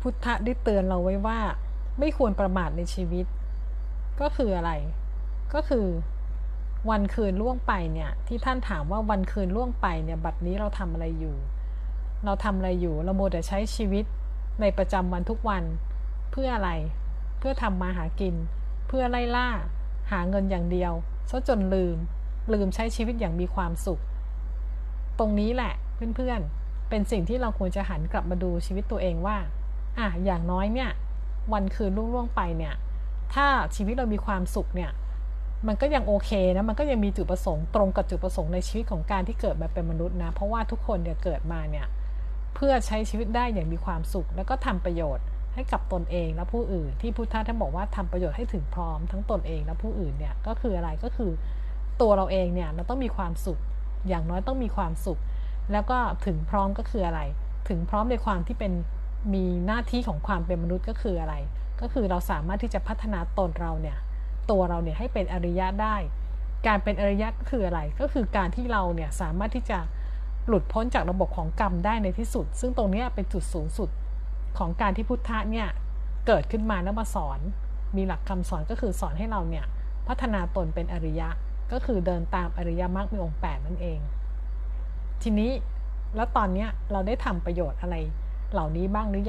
พุทธะได้เตือนเราไว้ว่า ไม่ควรประมาทในชีวิต ก็คืออะไร ก็คือ วันคืนล่วงไปเนี่ย ที่ท่านถามว่าวันคืนล่วงไปเนี่ย บัดนี้เราทำอะไรอยู่ เราทำอะไรอยู่ เราโมแต่ใช้ชีวิตในประจำวันทุกวัน เพื่ออะไร เพื่อทำมาหากิน เพื่อไล่ล่า หาเงินอย่างเดียวซะจนลืม ลืมใช้ชีวิตอย่างมีความสุข ตรงนี้แหละเพื่อนๆ เป็นสิ่งที่เราควรจะหันกลับมาดูชีวิตตัวเองว่า อะอย่างน้อยเนี่ยวันคืนล่วงๆไปเนี่ย ถ้าชีวิตเรามีความสุขเนี่ยมันก็ยังโอเคนะมันก็ยังมีจุดประสงค์ตรงกับจุดประสงค์ในชีวิตของการที่เกิดมาเป็นมนุษย์นะเพราะว่าทุกคนเนี่ยเกิดมาเนี่ยเพื่อใช้ชีวิตได้อย่างมีความสุข แล้วก็ทำประโยชน์ให้กับตนเองและผู้อื่น ที่พุทธะท่านบอกว่าทำประโยชน์ให้ถึงพร้อมทั้งตนเองและผู้อื่นเนี่ยก็คืออะไรก็คือตัวเราเองเนี่ยเราต้องมีความสุข อย่างน้อยต้องมีความสุข แล้วก็ถึงพร้อมก็คืออะไร ถึงพร้อมในความที่เป็น มีหน้าที่ของความเป็นมนุษย์ก็คืออะไร ก็คือเราสามารถที่จะพัฒนาตนเราเนี่ย ตัวเราเนี่ยให้เป็นอริยะได้ การเป็นอริยะก็คืออะไร ก็คือการที่เราเนี่ยสามารถที่จะหลุดพ้นจากระบบของกรรมได้ในที่สุด ซึ่งตรงนี้เป็นจุดสูงสุดของการที่พุทธะเนี่ยเกิดขึ้นมาแล้วมาสอน มีหลักคำสอนก็คือสอนให้เราเนี่ยพัฒนาตนเป็นอริยะ ก็คือเดินตามอริยมรรคมีองค์แปดนั่นเอง ทีนี้แล้วตอนนี้เราได้ทำประโยชน์อะไร เหล่านี้บ้างหรือยัง